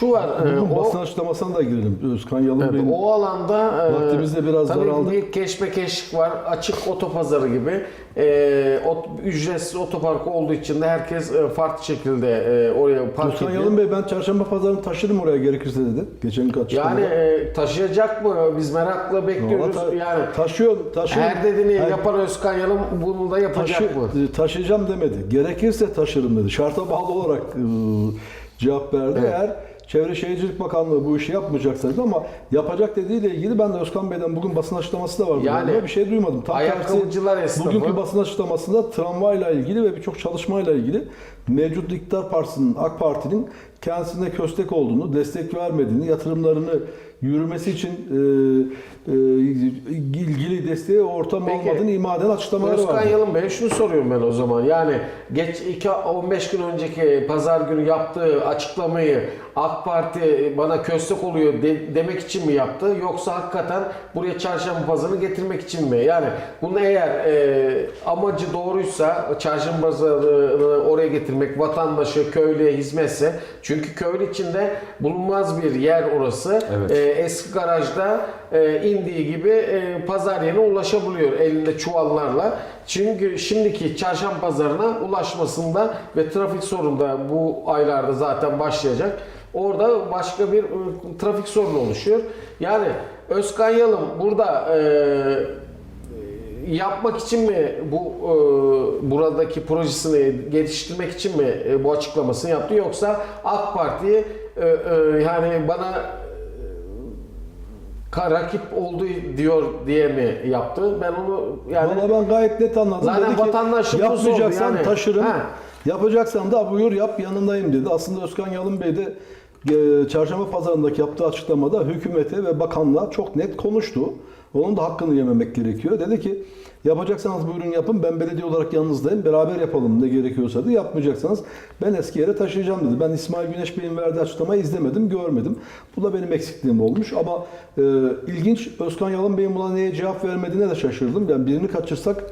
Şu var. e, Bugün o, basın açıklamasına da girelim. Özkan Yalın Evet, Bey'in. o alanda e, Vaktimiz de biraz tabii daraldı. bir keşmekeşlik var. Açık otopazarı gibi. E, ot, ücretsiz otopark olduğu için de herkes e, farklı şekilde e, oraya park Özkan ediyor. Yalın Bey ben çarşamba pazarını taşırım oraya gerekirse dedi. Geçen kaç Yani e, taşıyacak mı? Biz merakla bekliyoruz. yani taşıyor, taşıyor. her dediğini Hayır, yapan Özkan Yalın bunu da yapacak taşı- mı? e, taşıyacağım demedi. Gerekirse taşırım dedi. Şarta bağlı olarak e, cevap verdi. Evet. Eğer Çevre Şehircilik Bakanlığı bu işi yapmayacaksa dedi ama yapacak dediğiyle ilgili ben de Özkan Bey'den bugün basın açıklaması da vardı. Yani bir şey duymadım. Tam tersi Ayakkabıcılar esnafı. bugünkü basın açıklamasında tramvayla ilgili ve birçok çalışmayla ilgili mevcut iktidar partisinin, AK Parti'nin kendisine köstek olduğunu, destek vermediğini, yatırımlarını yürümesi için e, e, ilgili desteğe ortam Peki, olmadığını ima eden açıklamaları Özkan vardı. Yalın Bey'e şunu soruyorum ben o zaman. Yani geç 2 15 gün önceki pazar günü yaptığı açıklamayı AK Parti bana köstek oluyor de- demek için mi yaptı yoksa hakikaten buraya çarşamba pazarını getirmek için mi? Yani bunu eğer e, amacı doğruysa çarşamba pazarını oraya getirmek vatandaşı köylüye hizmetse çünkü köylü içinde bulunmaz bir yer orası. Evet. E, eski garajda e, indiği gibi e, pazar yerine ulaşabiliyor elinde çuvallarla. Çünkü şimdiki çarşamba pazarına ulaşmasında ve trafik sorunu da bu aylarda zaten başlayacak. Orada başka bir e, trafik sorunu oluşuyor. Yani Özkan Yalın burada e, yapmak için mi bu e, buradaki projesini geliştirmek için mi e, bu açıklamasını yaptı yoksa AK Parti'yi e, e, yani bana ka- rakip oldu diyor diye mi yaptı? Ben onu yani Valla ben gayet net anladım. Zaten dedi ki vatandaşın bu yapmayacaksan yani. taşırım. Ha. Yapacaksan da buyur yap yanındayım dedi. Aslında Özkan Yalın Bey de e, çarşamba pazarındaki yaptığı açıklamada hükümete ve bakanlığa çok net konuştu. Onun da hakkını yememek gerekiyor. Dedi ki yapacaksanız buyurun yapın ben belediye olarak yanınızdayım. Beraber yapalım ne gerekiyorsa da yapmayacaksanız ben eski yere taşıyacağım dedi. Ben İsmail Güneş Bey'in verdiği açıklamayı izlemedim, görmedim. Bu da benim eksikliğim olmuş ama e, ilginç Özkan Yalın Bey'in buna neye cevap vermediğine de şaşırdım. Yani birini kaçırsak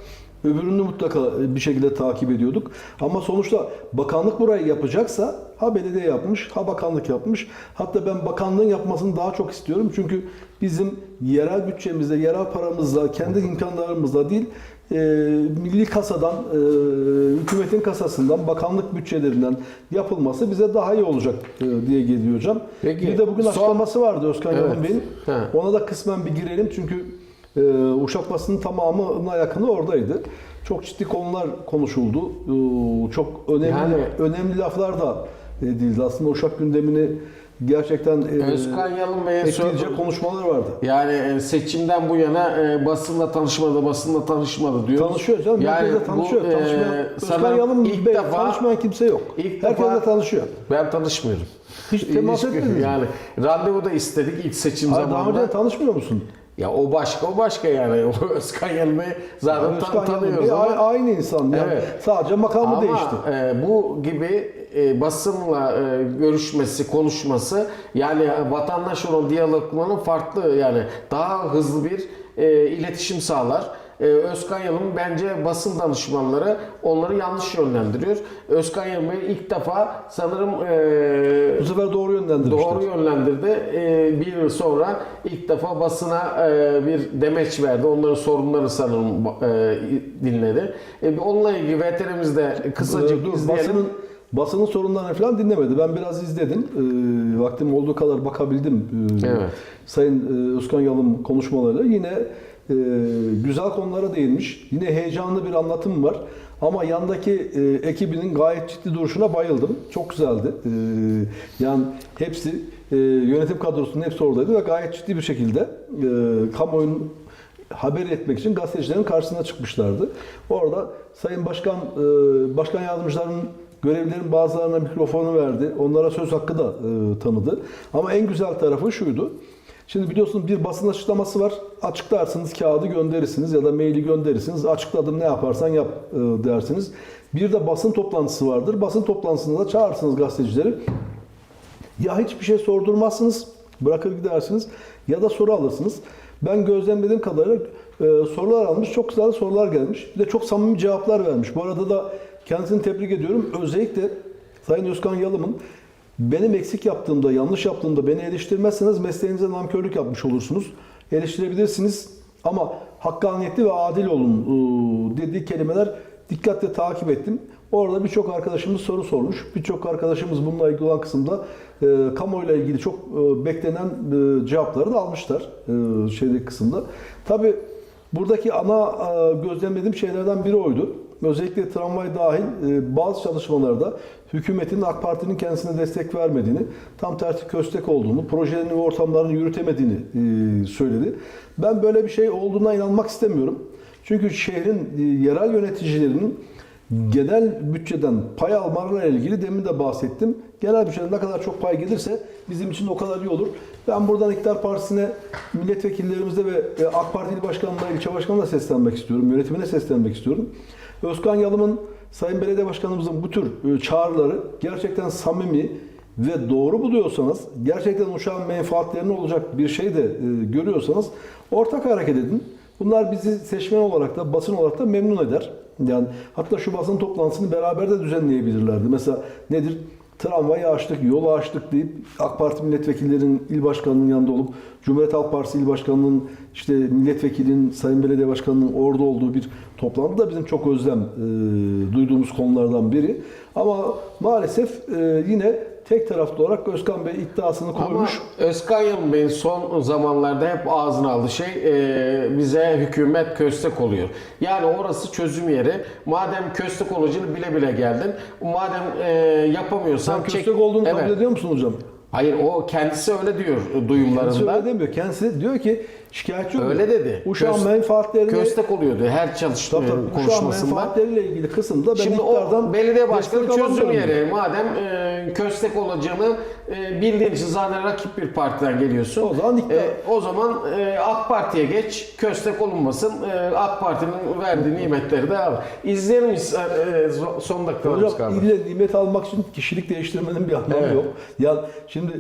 Öbürünü mutlaka bir şekilde takip ediyorduk. Ama sonuçta bakanlık burayı yapacaksa ha belediye yapmış, ha bakanlık yapmış. Hatta ben bakanlığın yapmasını daha çok istiyorum. Çünkü bizim yerel bütçemizde, yerel paramızla, kendi imkanlarımızla değil, e, milli kasadan, e, hükümetin kasasından, bakanlık bütçelerinden yapılması bize daha iyi olacak e, diye geliyor hocam. Peki, bir de bugün son- açıklaması vardı Özkan Evet. Yalın Bey'in. Ona da kısmen bir girelim çünkü e, Uşak basının tamamına yakını oradaydı. Çok ciddi konular konuşuldu. E, çok önemli Yani- önemli laflar da edildi. Aslında Uşak gündemini gerçekten e, Özkan Yalın Bey'e etkileyecek konuşmalar vardı. Yani e, seçimden bu yana e, basınla tanışmadı, basınla tanışmadı diyor. Tanışıyor canım. herkes de tanışıyor. bu, e, Özkan Yalın ilk Bey defa tanışmayan kimse yok. ilk herkes defa- de tanışıyor. ben tanışmıyorum. Hiç temas etmediniz? Yani randevu da istedik ilk seçim Hayır, daha zamanında. önce tanışmıyor musun? Ya o başka o başka yani. O Özkan Bey zaten Özkan tanıyoruz ama. aynı insan. Yani Evet. Sadece makamı Ama değişti. e, bu gibi e, basınla e, görüşmesi, konuşması yani vatandaş olan diyalogların farklı yani daha hızlı bir e, iletişim sağlar. E, Özkan Yalın bence basın danışmanları onları yanlış yönlendiriyor. Özkan Yalın Bey ilk defa sanırım e, yönlendirmişler. Doğru yönlendirdi. Ee, bir yıl sonra ilk defa basına e, bir demeç verdi. Onların sorunlarını sanırım e, dinledi. E, onunla ilgili VTR'mizde kısacık Ee, dur, izleyelim. basının, basının sorunlarını falan dinlemedi. Ben biraz izledim. Ee, vaktim olduğu kadar bakabildim. Ee, Evet. Sayın e, Özkan Yalın konuşmaları. Yine e, güzel konulara değinmiş. Yine heyecanlı bir anlatım var. Ama yandaki e, ekibinin gayet ciddi duruşuna bayıldım. Çok güzeldi. Ee, yani hepsi e, yönetim kadrosunun hepsi oradaydı ve gayet ciddi bir şekilde e, kamuoyunun haber etmek için gazetecilerin karşısına çıkmışlardı. Orada Sayın Başkan, e, Başkan Yardımcılarının görevlilerin bazılarına mikrofonu verdi. Onlara söz hakkı da e, tanıdı. Ama en güzel tarafı şuydu. Şimdi biliyorsunuz bir basın açıklaması var. Açıklarsınız, kağıdı gönderirsiniz ya da maili gönderirsiniz. Açıkladım ne yaparsan yap e, dersiniz. Bir de basın toplantısı vardır. Basın toplantısında da çağırırsınız gazetecileri. Ya hiçbir şey sordurmazsınız, bırakır gidersiniz ya da soru alırsınız. Ben gözlemlediğim kadarıyla e, sorular almış, çok güzel sorular gelmiş. Bir de çok samimi cevaplar vermiş. Bu arada da kendisini tebrik ediyorum. Özellikle Sayın Özkan Yalım'ın benim eksik yaptığımda, yanlış yaptığımda beni eleştirmezseniz mesleğinize namkörlük yapmış olursunuz. Eleştirebilirsiniz ama hakkaniyetli ve adil olun e, dediği kelimeler dikkatle takip ettim. Orada birçok arkadaşımız soru sormuş. Birçok arkadaşımız bununla ilgili olan kısımda e, kamuoyuyla ilgili çok e, beklenen e, cevapları da almışlar e, şeydeki kısımda. Tabii buradaki ana e, gözlemlediğim şeylerden biri oydu. Özellikle tramvay dahil e, bazı çalışmalarda hükümetin AK Parti'nin kendisine destek vermediğini, tam tersi köstek olduğunu, projelerini ve ortamlarını yürütemediğini e, söyledi. Ben böyle bir şey olduğuna inanmak istemiyorum. Çünkü şehrin e, yerel yöneticilerinin genel bütçeden pay almalarıyla ilgili demin de bahsettim. Genel bütçeden ne kadar çok pay gelirse bizim için o kadar iyi olur. Ben buradan İktidar Partisi'ne, milletvekillerimize ve AK Parti il başkanına, ilçe başkanına seslenmek istiyorum. Yönetimine seslenmek istiyorum. Özkan Yalım'ın, Sayın Belediye Başkanımızın bu tür e, çağrıları gerçekten samimi ve doğru buluyorsanız, gerçekten uşağın menfaatlerine olacak bir şey de e, görüyorsanız ortak hareket edin. Bunlar bizi seçmen olarak da basın olarak da memnun eder. Yani hatta şu basın toplantısını beraber de düzenleyebilirlerdi. Mesela nedir? Tramvayı açtık, yolu açtık deyip AK Parti milletvekillerinin il başkanının yanında olup Cumhuriyet Halk Partisi il başkanının işte milletvekilinin, sayın belediye başkanının orada olduğu bir toplantı da bizim çok özlem e, duyduğumuz konulardan biri. Ama maalesef e, yine tek taraflı olarak Özkan Bey iddiasını Ama koymuş. Özkan Yalın Bey'in son zamanlarda hep ağzına aldığı şey e, bize hükümet köstek oluyor. Yani orası çözüm yeri. Madem köstek olacağını bile bile geldin. Madem e, yapamıyorsan Sen çek. köstek olduğunu Evet. kabul ediyor musun hocam? Hayır o kendisi öyle diyor Kendisi duyumlarında. öyle demiyor. Kendisi diyor ki şikayetçi oluyor. Öyle dedi. Uşağın Köst- menfaatlerini Köstek oluyordu her çalışma Tabii tabii. Uşağın konuşmasında. menfaatleriyle ilgili kısımda ben Şimdi o belediye başkanı çözüm yeri. Madem e, köstek olacağını e, bildiğin için zaten rakip bir partiden geliyorsun. O zaman iktidar- E, o zaman e, AK Parti'ye geç. Köstek olunmasın. E, AK Parti'nin verdiği nimetleri de al. İzleyelim e, so- son dakikalarımız Hocam kaldı. ille nimet almak için kişilik değiştirmenin bir anlamı Evet. yok. Ya şimdi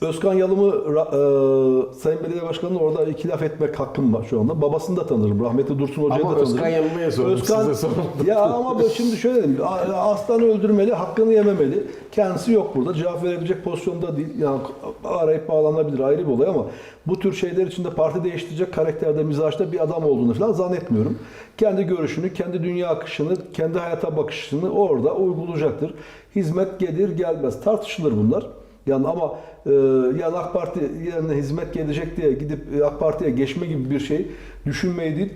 Özkan Yalım'ı e, Sayın Belediye Başkanı'nın orada iki laf etmek hakkım var şu anda. Babasını da tanırım. Rahmetli Dursun Hoca'yı Ama da tanırım. Özkan Yalım'a sordum, size sormadım. ya ama ben şimdi şöyle diyeyim. A- Aslanı öldürmeli, hakkını yememeli. Kendisi yok burada. Cevap verebilecek pozisyonda değil. Yani arayıp bağlanabilir ayrı bir olay ama bu tür şeyler içinde parti değiştirecek karakterde, mizaçta bir adam olduğunu falan zannetmiyorum. Kendi görüşünü, kendi dünya akışını, kendi hayata bakışını orada uygulayacaktır. Hizmet gelir gelmez. Tartışılır bunlar. Yani ama e, yani AK Parti yerine hizmet gelecek diye gidip e, AK Parti'ye geçme gibi bir şey düşünmeyi değil,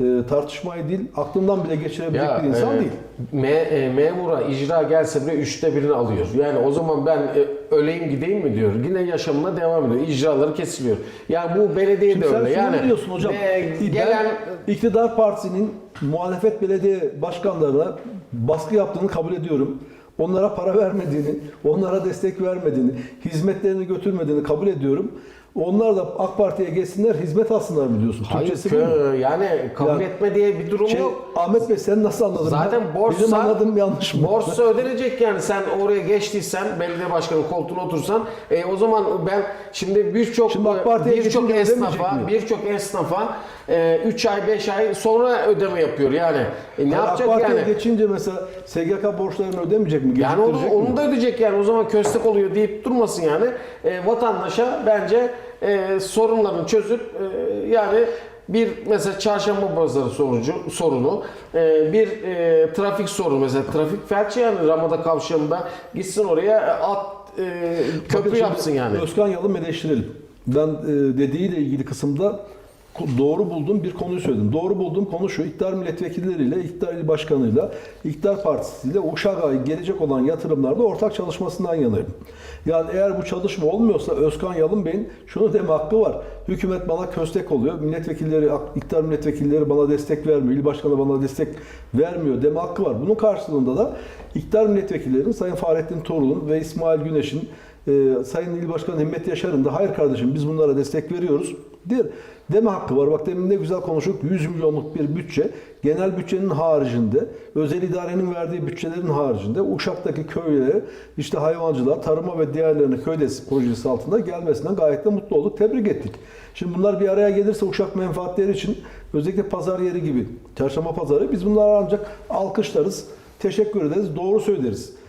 e, tartışmayı değil, aklından bile geçirebilecek bir insan e, değil. Me, e, memura icra gelse bile üçte birini alıyor. Yani o zaman ben e, öleyim gideyim mi diyor. Yine yaşamına devam ediyor. İcraları kesiliyor. Yani bu belediye Şimdi de öyle. Yani biliyorsun hocam. e, gelen iktidar partisinin muhalefet belediye başkanlarına baskı yaptığını kabul ediyorum. Onlara para vermediğini, onlara destek vermediğini, hizmetlerini götürmediğini kabul ediyorum. Onlar da AK Parti'ye geçsinler, hizmet alsınlar mı diyorsun? Hayır, Türkçesi bu kö- yani kabul Yani etme diye bir durum Şey, yok. Ahmet Bey sen nasıl anladın? Zaten Ben- borçsa Benim anladığım yanlış mı? Borçsa ödenecek yani sen oraya geçtiysen belediye başkanı koltuğuna otursan e, o zaman ben şimdi birçok birçok esnafa birçok esnafa 3 ay 5 ay sonra ödeme yapıyor yani. E, ne Yani yapacak AK Parti'ye yani? geçince mesela SGK borçlarını ödemeyecek mi? Yani onu, mi? onu da ödeyecek yani o zaman köstek oluyor deyip durmasın yani. E, vatandaşa bence e, sorunlarını çözüp e, yani bir mesela çarşamba pazarı sorucu, sorunu, e, bir e, trafik sorunu mesela trafik felçi yani Ramada kavşağında gitsin oraya at e, Bakın köprü şimdi yapsın yani. Özkan Yalın eleştirelim. Ben e, dediğiyle ilgili kısımda doğru bulduğum bir konuyu söyledim. Doğru bulduğum konu şu. İktidar milletvekilleriyle, iktidar il başkanıyla, iktidar partisiyle Uşak'a gelecek olan yatırımlarda ortak çalışmasından yanayım. Yani eğer bu çalışma olmuyorsa Özkan Yalın Bey'in şunu deme hakkı var. Hükümet bana köstek oluyor. Milletvekilleri, iktidar milletvekilleri bana destek vermiyor. il başkanı bana destek vermiyor deme hakkı var. Bunun karşılığında da iktidar milletvekillerinin Sayın Fahrettin Torun'un ve İsmail Güneş'in e, Sayın İl Başkanı Himmet Yaşar'ın da hayır kardeşim biz bunlara destek veriyoruz der. Deme hakkı var. Bak demin ne güzel konuştuk. 100 milyonluk bir bütçe. Genel bütçenin haricinde, özel idarenin verdiği bütçelerin haricinde Uşak'taki köylere, işte hayvancılığa, tarıma ve diğerlerine köydesi projesi altında gelmesinden gayet de mutlu olduk. Tebrik ettik. Şimdi bunlar bir araya gelirse Uşak menfaatleri için özellikle pazar yeri gibi, çarşamba pazarı biz bunları ancak alkışlarız, teşekkür ederiz, doğru söyleriz.